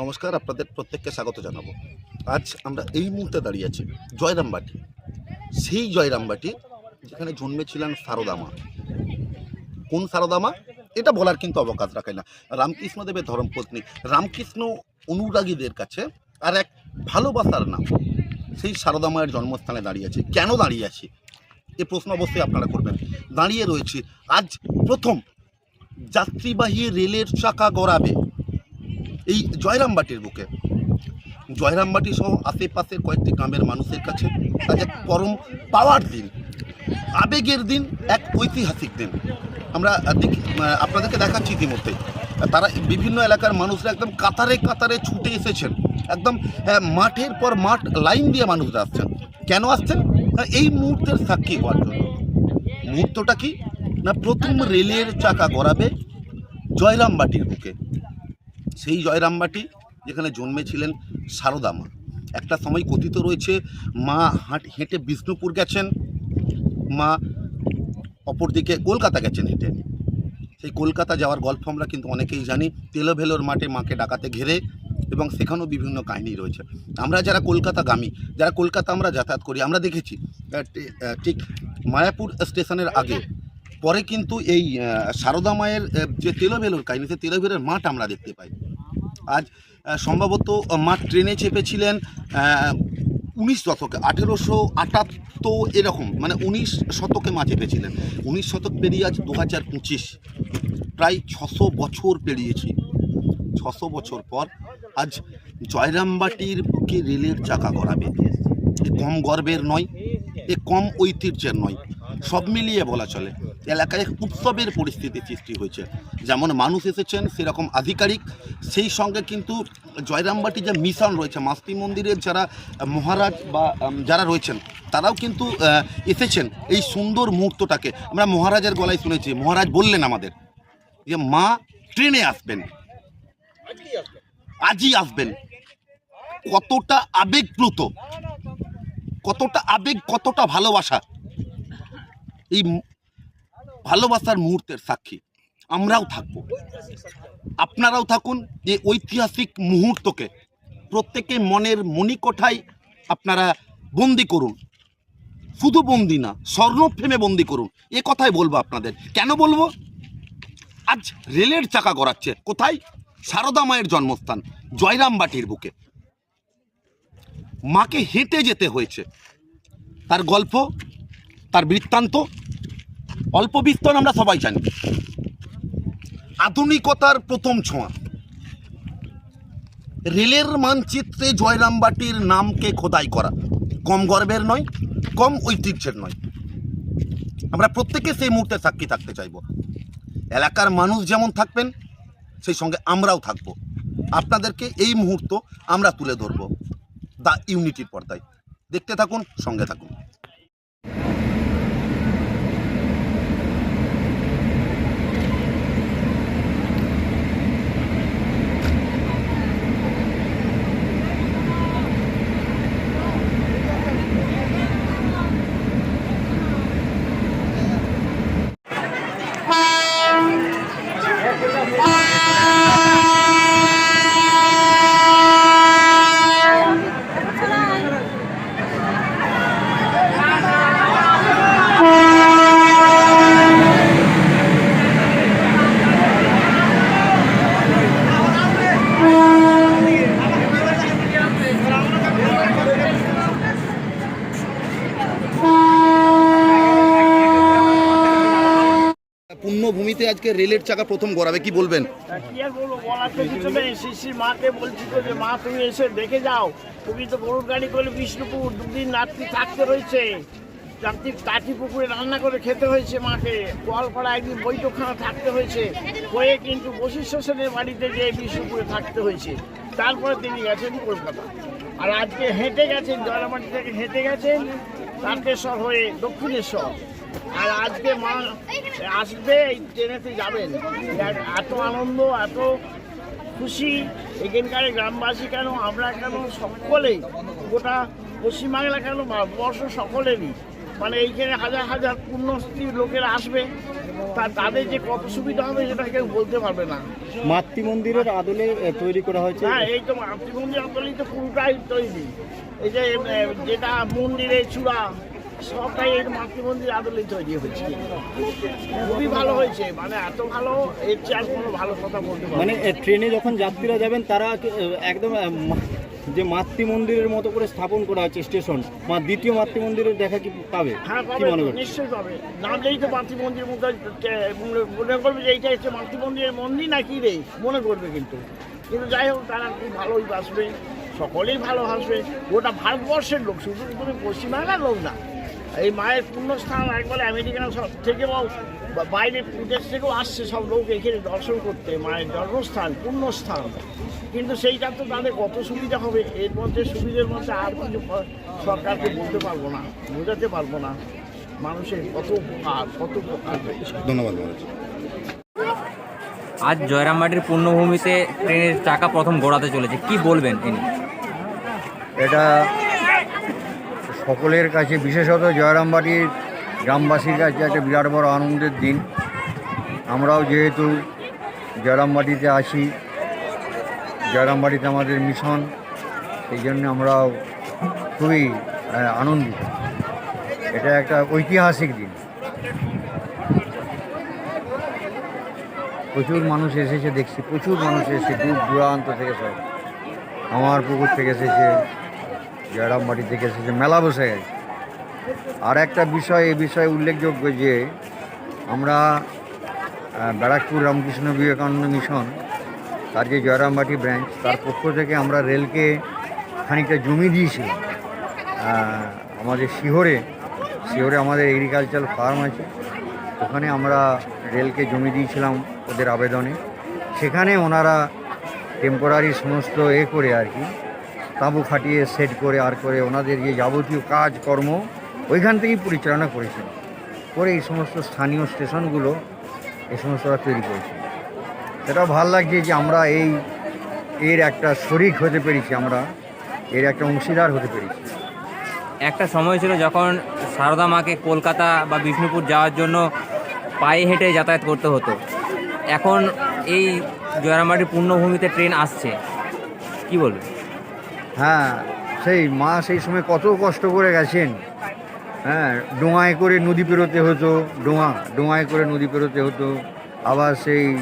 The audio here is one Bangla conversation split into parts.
নমস্কার, আপনাদের প্রত্যেককে স্বাগত জানাব। আজ আমরা এই মুহূর্তে দাঁড়িয়ে আছি জয়রামবাটি সেই জয়রামবাটি যেখানে জন্মেছিলেন সারদামা। কোন সারদামা? এটা বলার কিন্তু অবকাশ রাখে না। রামকৃষ্ণদেবের ধর্মপত্নী। রামকৃষ্ণ অনুরাগীদের কাছে আর এক ভালোবাসার নাম। সেই সারদা মায়ের জন্মস্থানে দাঁড়িয়ে আছি। কেন দাঁড়িয়ে আছি? এ প্রশ্ন অবশ্যই আপনারা করবেন। দাঁড়িয়ে রয়েছি আজ প্রথম যাত্রীবাহী রেলের চাকা গড়াবে। এই জয়রামবাটির বুকে। জয়রামবাটি সহ আশেপাশের কয়েকটি গ্রামের মানুষের কাছে আজ এক পরম পাওয়ার দিন আবেগের দিন এক ঐতিহাসিক দিন। আমরা দেখি আপনাদেরকে দেখাচ্ছি ইতিমধ্যে। তারা বিভিন্ন এলাকার মানুষরা একদম কাতারে কাতারে ছুটে এসেছেন। একদম আহ, মাঠের পর মাঠ লাইন দিয়ে মানুষরা আসছেন। কেন আসছেন? না, এই মুহূর্তের সাক্ষী হওয়ার জন্য। মুহূর্তটা কি? না প্রথম রেলের চাকা গড়াবে জয়রামবাটির বুকে। সেই জয়রামবাটি যেখানে জন্মেছিলেন সারদা মা। একটা সময় কথিত রয়েছে, মা হাঁট, হেঁটে বিষ্ণুপুর গেছেন, মা অপরদিকে কলকাতা গেছেন হেঁটে। সেই কলকাতা যাওয়ার গল্প আমরা কিন্তু অনেকেই জানি, তেলোভেলোর মাঠে মাকে ডাকাতে ঘেরে এবং সেখানেও বিভিন্ন কাহিনী রয়েছে। আমরা যারা কলকাতাগামী, যারা কলকাতা আমরা যাতায়াত করি, আমরা দেখেছি ঠিক মায়াপুর স্টেশনের আগে, পরে কিন্তু এই সারদা মায়ের যে তেলোভেলোর কাহিনী, সেই তেলোভেলোর মাঠ আমরা দেখতে পাই। আজ সম্ভবত মা ট্রেনে চেপেছিলেন উনিশ শতকে আঠেরোশো আটাত্তর এরকম মানে উনিশ শতকে মা চেপেছিলেন। উনিশ শতক পেরিয়ে আজ দু হাজার পঁচিশ, প্রায় ছশো বছর পেরিয়েছি। ছশো বছর পর আজ জয়রামবাটির বুকে রেলের চাকা গড়াবে। এ কম গর্বের নয়, এ কম ঐতিহ্যের নয়। সব মিলিয়ে বলা চলে এলাকায় উৎসবের পরিস্থিতি সৃষ্টি হয়েছে। যেমন মানুষ এসেছেন, সেরকম আধিকারিক। সেই সঙ্গে কিন্তু জয়রামবাটি যে মিশন রয়েছে, মাস্তি মন্দিরের যারা মহারাজ বা যারা রয়েছেন, তারাও কিন্তু এসেছেন এই সুন্দর মুহূর্তটাকে। আমরা মহারাজের গলায় শুনেছি, মহারাজ বললেন আমাদের যে, মা, ট্রেনে আসবেন। আজই আসবেন। কতটা আবেগপ্লুত, কতটা আবেগ, কতটা ভালোবাসা। এই ভালোবাসার মুহূর্তের সাক্ষী। আমরাও থাকব। আপনারাও থাকুন যে ঐতিহাসিক মুহূর্তকে। প্রত্যেকে মনের মণিকোঠায় আপনারা বন্দি করুন। শুধু বন্দি না স্বর্ণফ্রেমে বন্দি করুন। এ কথাই বলব আপনাদের। কেন বলব? আজ রেলের চাকা গড়াচ্ছে। কোথায়? সারদা মায়ের জন্মস্থান জয়রামবাটির বুকে। মাকে হেঁটে যেতে হয়েছে। তার গল্প, তার বৃত্তান্ত অল্প বিস্তর আমরা সবাই জানি। আধুনিকতার প্রথম ছোঁয়া। রেলের মানচিত্রে জয়রামবাটির নামকে খোদাই করা। কম গর্বের নয়, কম ঐতিহ্যের নয়। আমরা প্রত্যেকে সেই মুহূর্তে সাক্ষী থাকতে চাইব। এলাকার মানুষ যেমন থাকবেন, সেই সঙ্গে আমরাও থাকব। আপনাদেরকে এই মুহূর্ত আমরা তুলে ধরব। দ্য ইউনিটির পর্দায়। দেখতে থাকুন, সঙ্গে থাকুন। পুণ্যভূমিতে আজকে রেলের চাকা প্রথম গড়াবে, কি বলবেন? কি আর বলব, বলার কিছু নেই। শিশির মাকে বলছি যে, মা, তুমি এসে দেখে যাও। তুমি তো গরুর গাড়ি করে বিষ্ণুপুর, দুদিন রাত্রি থাকতে হয়েছে রাত্রি কাঠি পুকুরে রান্না করে খেতে হয়েছে মাকে। গোয়ালপাড়া একদিন বৈঠকখানা থাকতে হয়েছে। হয়ে কিন্তু বশিষ্ঠ সেনের বাড়িতে যে বিষ্ণুপুরে থাকতে হয়েছে। তারপরে তিনি গেছেন কলকাতা। আর আজকে হেঁটে গেছেন জয়রামাটি থেকে হেঁটে গেছেন, তারকেশ্বর হয়ে দক্ষিণেশ্বর। আর আজকে মা আসবে এই ট্রেনেতে যাবেন। এত- আনন্দ এত খুশি। এখানকার গ্রামবাসী কেন আমরা কেন সকলেই গোটা পশ্চিমবাংলা কেন ভারতবর্ষ সকলেরই মানে এইখানে হাজার হাজার পুণ্যস্থী লোকেরা আসবে তা তাদের যে কত সুবিধা হবে সেটা কেউ বলতে পারবে না। মাতৃ মন্দিরের আদলে তৈরি করা হয়েছে। হ্যাঁ এই তো মাতৃমন্দির আদলেই তো পুরোটাই তৈরি। এই যে যেটা মন্দিরে চূড়া সবটাই এই মাতৃমন্দির আদলেই তৈরি হয়েছে। খুবই ভালো হয়েছে। মানে এত ভালো এর চেয়ে আর কোনো ভালো কথা বলতে মানে ট্রেনে যখন যাত্রীরা যাবেন তারা একদম যে মাতৃ মন্দিরের মতো করে স্থাপন করা হচ্ছে স্টেশন মা দ্বিতীয় মাতৃ মন্দিরের দেখা কি পাবে? হ্যাঁ কি মনে করছেন? নিশ্চয়ই পাবে। নামলেই তো মাতৃমন্দির মুখে মনে করবে যে এইটা হচ্ছে মাতৃমন্দিরের মন্দির নাকি রে? মনে করবে কিন্তু। কিন্তু যাই হোক তারা খুব ভালোই বাসবে সকলেই ভালো হাসবে। গোটা ভারতবর্ষের লোক শুধু তুমি পশ্চিমবাংলার লোক না এই মায়ের পুণ্যস্থান একবারে আমেরিকান সব থেকেও বা- বাইরে দেশ থেকেও আসছে সব লোক এখানে দর্শন করতে মায়ের জন্মস্থান পুণ্যস্থান কিন্তু সেইটা তো তাদের কত সুবিধা হবে? এর মধ্যে সুবিধার মধ্যে আর কিছু সরকারকে বলতে পারব না বোঝাতে পারব না। মানুষের কত উপকার কত উপকার ধন্যবাদ আজ জয়রামবাটির পূর্ণভূমিতে ট্রেনের চাকা প্রথম গড়াতে চলেছে। কি বলবেন ইনি এটা সকলের কাছে, বিশেষত জয়রামবাটির গ্রামবাসীর কাছে একটা বিরাট বড় আনন্দের দিন। আমরাও যেহেতু জয়রামবাটিতে আছি, জয়রামবাটিতে আমাদের মিশন, সেই জন্য আমরাও খুবই আনন্দিত। এটা একটা ঐতিহাসিক দিন। প্রচুর মানুষ এসেছে, দেখছি প্রচুর মানুষ এসেছে দূর দূরান্ত থেকে সব। আমার পুকুর থেকে এসেছে। জয়রামবাটি থেকে এসেছে মেলা বসে গেছে। আর একটা বিষয় এই বিষয়ে উল্লেখযোগ্য যে আমরা ব্যারাকপুর রামকৃষ্ণ বিবেকানন্দ মিশন তার যে জয়রামবাটি ব্রাঞ্চ তার পক্ষ থেকে আমরা রেলকে খানিকটা জমি আহ, আমাদের শিহরে শিহরে আমাদের এগ্রিকালচারাল ফার্ম আছে। ওখানে আমরা রেলকে জমি দিয়েছিলাম ওদের আবেদনে। সেখানে ওনারা টেম্পোরারি সমস্ত এ করে আর কি তাঁবু খাটিয়ে, সেট করে, আর করে ওনাদের যে যাবতীয় কাজকর্ম, ওইখান থেকেই পরিচালনা করেছেন করে এই সমস্ত স্থানীয় স্টেশনগুলো এই সমস্ত ওরা তৈরি করেছে সেটাও ভালো লাগছে যে আমরা এই, এর একটা শরিক হতে পেরেছি আমরা, এর একটা অংশীদার হতে পেরেছি। একটা সময় ছিল যখন সারদা মাকে কলকাতা বা বিষ্ণুপুর যাওয়ার জন্য পায়ে হেঁটে যাতায়াত করতে হতো। এখন এই জয়রামবাটির পূর্ণভূমিতে ট্রেন আসছে। কি বলবেন? হ্যাঁ সেই মা সেই সময় কত কষ্ট করে গেছেন। হ্যাঁ ডোঙায় করে নদী পেরোতে হতো, ডোঙা, ডোঙায় করে নদী পেরোতে হতো। আবার সেই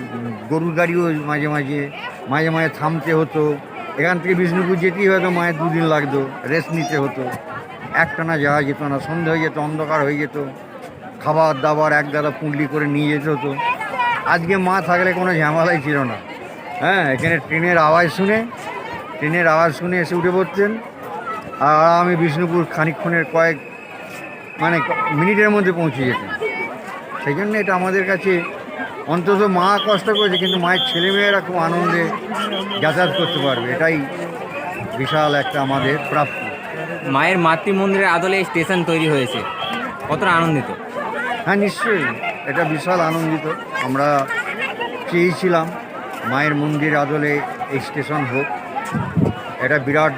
গরুর গাড়িও মাঝে মাঝে মাঝে মাঝে থামতে হতো। এখান থেকে বিষ্ণুপুর যেতেই হয়তো মায়ের দুদিন লাগতো রেস্ট নিতে হতো। একটানা যাওয়া যেত না, সন্ধে হয়ে যেত, অন্ধকার হয়ে যেত। খাবার দাবার এক গাদা পুঁটলি করে নিয়ে যেতে হতো। আজকে মা থাকলে কোনো ঝামেলাই ছিল না। হ্যাঁ এখানে ট্রেনের আওয়াজ শুনে ট্রেনের আওয়াজ শুনে এসে উঠে পড়তেন। আর আমি বিষ্ণুপুর খানিকক্ষণের কয়েক মানে মিনিটের মধ্যে পৌঁছে যেতেন সেই জন্য এটা আমাদের কাছে অন্তত মা কষ্ট করেছে কিন্তু মায়ের ছেলেমেয়েরা খুব আনন্দে যাতায়াত করতে পারবে। এটাই বিশাল একটা আমাদের প্রাপ্তি। মায়ের মাতৃ মন্দিরের আদলে এই স্টেশন তৈরি হয়েছে। কতটা আনন্দিত? হ্যাঁ নিশ্চয়ই। এটা বিশাল আনন্দিত। আমরা চেয়েছিলাম মায়ের মন্দির আদলে এই স্টেশন হোক। এটা বিরাট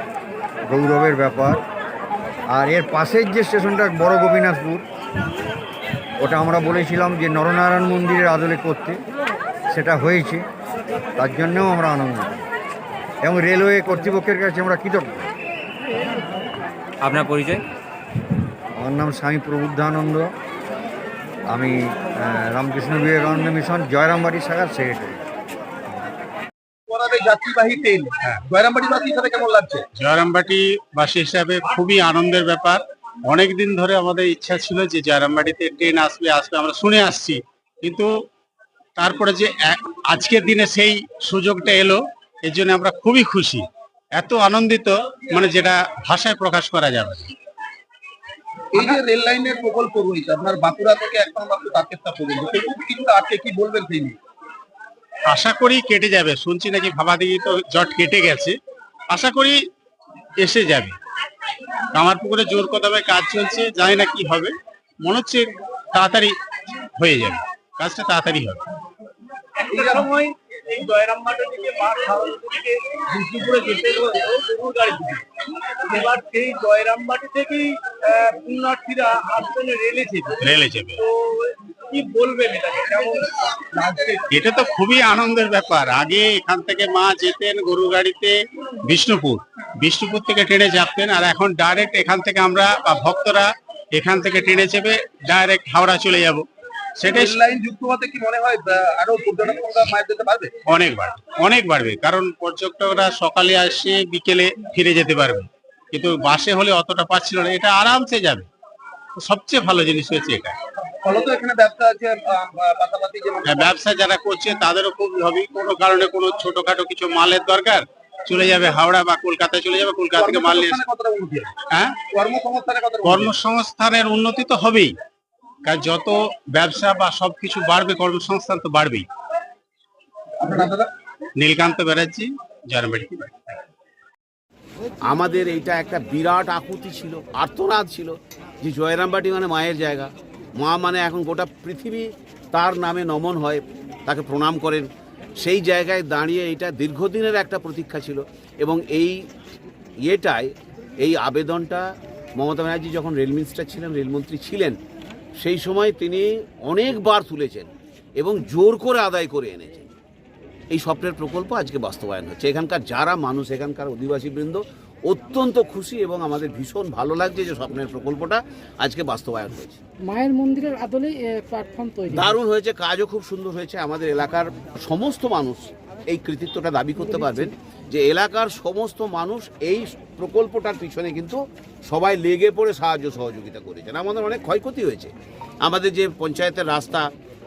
গৌরবের ব্যাপার। আর এর পাশের যে স্টেশনটা বড় গোপীনাথপুর ওটা আমরা বলেছিলাম যে নরনারায়ণ মন্দিরের আদলে করতে। সেটা হয়েছে তার জন্যও আমরা আনন্দিত। এবং রেলওয়ে কর্তৃপক্ষের কাছে আমরা কৃতজ্ঞ। আপনার পরিচয়? আমার নাম স্বামী প্রবুদ্ধানন্দ। আমি রামকৃষ্ণ বিবেকানন্দ মিশন জয়রামবাটি শাখার সেক্রেটারি যাত্রীবাহী ট্রেন জয়রামবাটিবাসী হিসাবে কেমন লাগছে? জয়রামবাটি বাসী হিসাবে খুবই আনন্দের ব্যাপার। অনেক দিন ধরে আমাদের ইচ্ছা ছিল যে জয়রামবাটিতে ট্রেন আসবে আসবে আমরা শুনে আসছি। কিন্তু তারপরে যে আজকের দিনে সেই সুযোগটা এলো এর জন্য আমরা খুবই খুশি। এত আনন্দিত মানে যেটা ভাষায় প্রকাশ করা যাবে। এই যে রেল লাইনের প্রকল্প রয়েছে আপনার বাঁকুড়া থেকে একদম মাত্র পর্যন্ত আটকে কি বলবেন নিয়ে? আশা করি কেটে যাবে। শুনছি নাকি ভাবাদিঘি তো জট কেটে গেছে। আশা করি এসে যাবে। কামার পুকুরে জোর কদমে কাজ চলছে জানি না কি হবে। মনে হচ্ছে তাড়াতাড়ি হয়ে যাবে। কাজটা তাড়াতাড়ি হবে। এবার সেই জয়রামবাটি থেকেই পুণ্যার্থীরা আসলে রেলে থেকে রেলে যাবে তো কি বলবেন এটা? তো খুবই আনন্দের ব্যাপার। আগে এখান থেকে মা যেতেন গরু গাড়িতে বিষ্ণুপুর। বিষ্ণুপুর থেকে ট্রেনে চাপতেন আর এখন ডাইরেক্ট এখান থেকে আমরা বা ভক্তরা এখান থেকে ট্রেনে চেপে ডাইরেক্ট হাওড়া চলে যাব। সেটাই লাইন যুক্ত হতে কি মনে হয় আরও পর্যটক সংখ্যা মায়ের যেতে পারবে অনেক বাড়বে অনেক বাড়বে। কারণ পর্যটকরা সকালে আসে বিকেলে ফিরে যেতে পারবে। কিন্তু বাসে হলে অতটা পাচ্ছিল না। এটা আরামসে যাবে। সবচেয়ে ভালো জিনিস হয়েছে এটা। ফলত এখানে ব্যবসা আছে পাশাপাশি হ্যাঁ, ব্যবসা যারা করছে তাদেরও খুব হবে কোনো কারণে কোনো ছোটখাটো কিছু মালের দরকার চলে যাবে হাওড়া বা কলকাতায় চলে যাবে কলকাতা থেকে মাল নিয়ে? হ্যাঁ? কর্মসংস্থানের উন্নতি তো হবেই কারণ যত ব্যবসা বা সবকিছু বাড়বে কর্মসংস্থান তো বাড়বেই আপনার নাম দাদা? নীলকান্ত ব্যানার্জি জার্মানি আমাদের এইটা একটা বিরাট আকুতি ছিল আর্তনাদ ছিল যে জয়রামবাটি মানে মায়ের জায়গা মা মানে এখন গোটা পৃথিবী তার নামে নমন হয়, তাকে প্রণাম করেন। সেই জায়গায় দাঁড়িয়ে এটা দীর্ঘদিনের একটা প্রতীক্ষা ছিল এবং এই ইয়েটায়, এই আবেদনটা মমতা ব্যানার্জি যখন রেল মিনিস্টার ছিলেন রেলমন্ত্রী ছিলেন, সেই সময় তিনি অনেকবার তুলেছেন এবং জোর করে আদায় করে এনেছেন। এই স্বপ্নের প্রকল্প আজকে বাস্তবায়ন হচ্ছে। এখানকার যারা মানুষ, এখানকার অধিবাসীবৃন্দ অত্যন্ত খুশি এবং আমাদের ভীষণ ভালো লাগছে যে স্বপ্নের প্রকল্পটা আজকে বাস্তবায়ন হয়েছে। মায়ের মন্দিরের আদলে প্ল্যাটফর্ম তৈরি দারুণ হয়েছে কাজও খুব সুন্দর হয়েছে। আমাদের এলাকার সমস্ত মানুষ এই কৃতিত্বটা দাবি করতে পারবেন যে এলাকার সমস্ত মানুষ এই প্রকল্পটার পিছনে কিন্তু সবাই লেগে পড়ে সাহায্য সহযোগিতা করেছেন। আমাদের অনেক ক্ষয়ক্ষতি হয়েছে। আমাদের যে পঞ্চায়েতের রাস্তা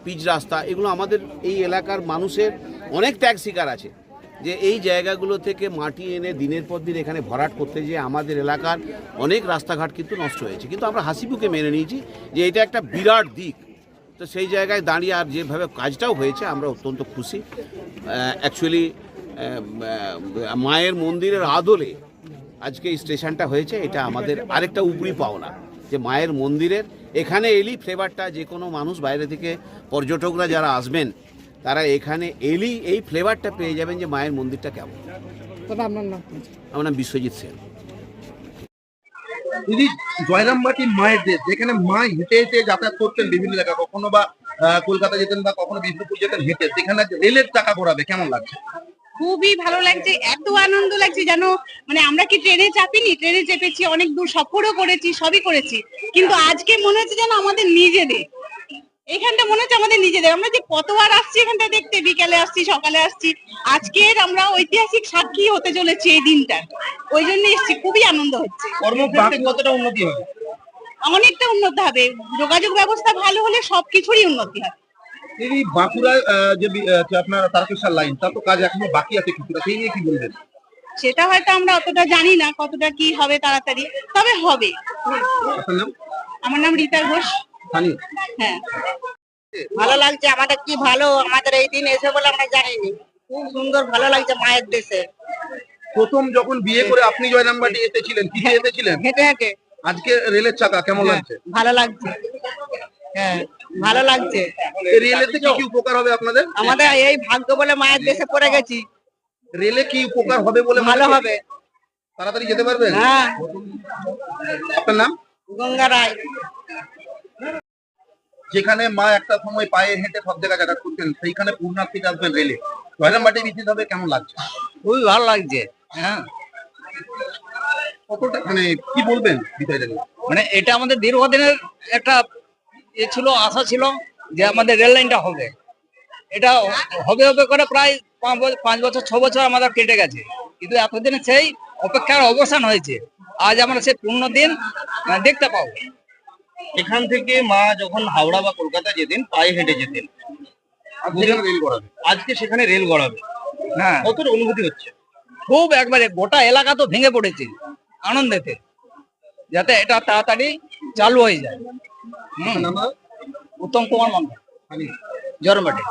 পিচ রাস্তা এগুলো আমাদের এই এলাকার মানুষের অনেক ত্যাগ শিকার আছে। যে এই জায়গাগুলো থেকে মাটি এনে দিনের পর দিন এখানে ভরাট করতে যেয়ে আমাদের এলাকার অনেক রাস্তাঘাট কিন্তু নষ্ট হয়েছে। কিন্তু আমরা হাসিবুকে মেনে নিয়েছি যে এটা একটা বিরাট দিক। তো সেই জায়গায় দাঁড়িয়ে আর যেভাবে কাজটাও হয়েছে, আমরা অত্যন্ত খুশি। অ্যাকচুয়ালি মায়ের মন্দিরের আদলে আজকে এই স্টেশনটা হয়েছে। এটা আমাদের আরেকটা উপরি পাওনা, যে মায়ের মন্দিরের এখানে এলি ফ্লেভারটা যে কোনো মানুষ বাইরে থেকে পর্যটকরা যারা আসবেন তারা এখানে এলি এই ফ্লেভারটা পেয়ে যাবেন যে মায়ের মন্দিরটা কেমন। দাদা আপনার নাম? আমার নাম বিশ্বজিৎ সেন। দিদি জয়রামবাটি মায়ের দেশ যেখানে মা হেঁটে হেঁটে যাতায়াত করতেন বিভিন্ন জায়গা কখনো বা আহ, কলকাতা যেতেন বা কখনো বিষ্ণুপুর যেতেন হেঁটে সেখানে রেলের টাকা ঘোরাবে কেমন লাগছে? খুবই ভালো লাগছে এত আনন্দ লাগছে যেন মানে আমরা কি ট্রেনে চাপিনি? ট্রেনে চেপেছি অনেক দূর সফরও করেছি সবই করেছি। কিন্তু আজকে মনে হচ্ছে যেন আমাদের নিজেদের। এখানটা মনে হচ্ছে আমাদের নিজেদের। আমরা যে কতবার আসছি এখানটা দেখতে বিকেলে আসছি সকালে আসছি আজকের আমরা ঐতিহাসিক সাক্ষী হতে চলেছি এই দিনটা। ওই জন্য এসছি খুবই আনন্দ হচ্ছে। কতটা উন্নতি হবে? অনেকটা উন্নত হবে। যোগাযোগ ব্যবস্থা ভালো হলে সবকিছুরই উন্নতি হবে। দিদি বাঁকুড়ায় যে বি- আহ, যে আপনার তারকেশ্বর লাইন তার তো কাজ এখনও বাকি আছে কিছুটা। সেই নিয়ে কি বলবেন? সেটা হয়তো আমরা অতটা জানি না কতটা কি হবে তাড়াতাড়ি। তবে হবে। আমার নাম রীতা ঘোষ। স্থানীয়? হ্যাঁ। ভালো লাগছে আমাদের কি ভালো? আমাদের এই দিন এসে বলে আমরা জানিনি খুব সুন্দর ভালো লাগছে মায়ের দেশে। প্রথম যখন বিয়ে করে আপনি জয়রামবাটি এসেছিলেন কিসে এসেছিলেন? হেঁটে হেঁটে। আজকে রেলের চাকা কেমন লাগছে? ভালো লাগছে। হ্যাঁ ভালো লাগছে। এই রেলেতে কি কি উপকার হবে আপনাদের? আমাদের এই ভাগ্য বলে মায়ের দেশে পড়ে গেছি। রেলে কি উপকার হবে বলে ভালো হবে। তাড়াতাড়ি যেতে পারবেন? হ্যাঁ। আপনার নাম? গঙ্গা রায়। যেখানে মা একটা সময় পায়ে হেঁটে সব জায়গায় যাতায়াত করতেন সেইখানে পূর্ণার্থীতে আসবেন রেলে জয়রামবাটি বিচিত হবে কেমন লাগছে? খুবই ভালো লাগছে। হ্যাঁ। কতটা মানে কি বলবেন বিষয়টা নিয়ে মানে এটা আমাদের দীর্ঘদিনের একটা এ ছিল আশা ছিল যে আমাদের রেল লাইনটা হবে। এটা হবে হবে করে প্রায় পাঁচ বছর পাঁচ বছর ছ বছর আমাদের কেটে গেছে। কিন্তু এতদিনে সেই অপেক্ষার অবসান হয়েছে। আজ আমরা সেই পূর্ণ দিন দেখতে পাবো। এখান থেকে মা যখন হাওড়া বা কলকাতা যেতেন পায়ে হেঁটে যেতেন। আজকে রেল গড়াবে? আজকে সেখানে রেল গড়াবে। হ্যাঁ। কতটা অনুভূতি হচ্ছে? খুব একবারে গোটা এলাকা তো ভেঙে পড়েছে আনন্দেতে যাতে এটা তাড়াতাড়ি চালু হয়ে যায়। উত্তম কুমার মন্ডল জরমাটি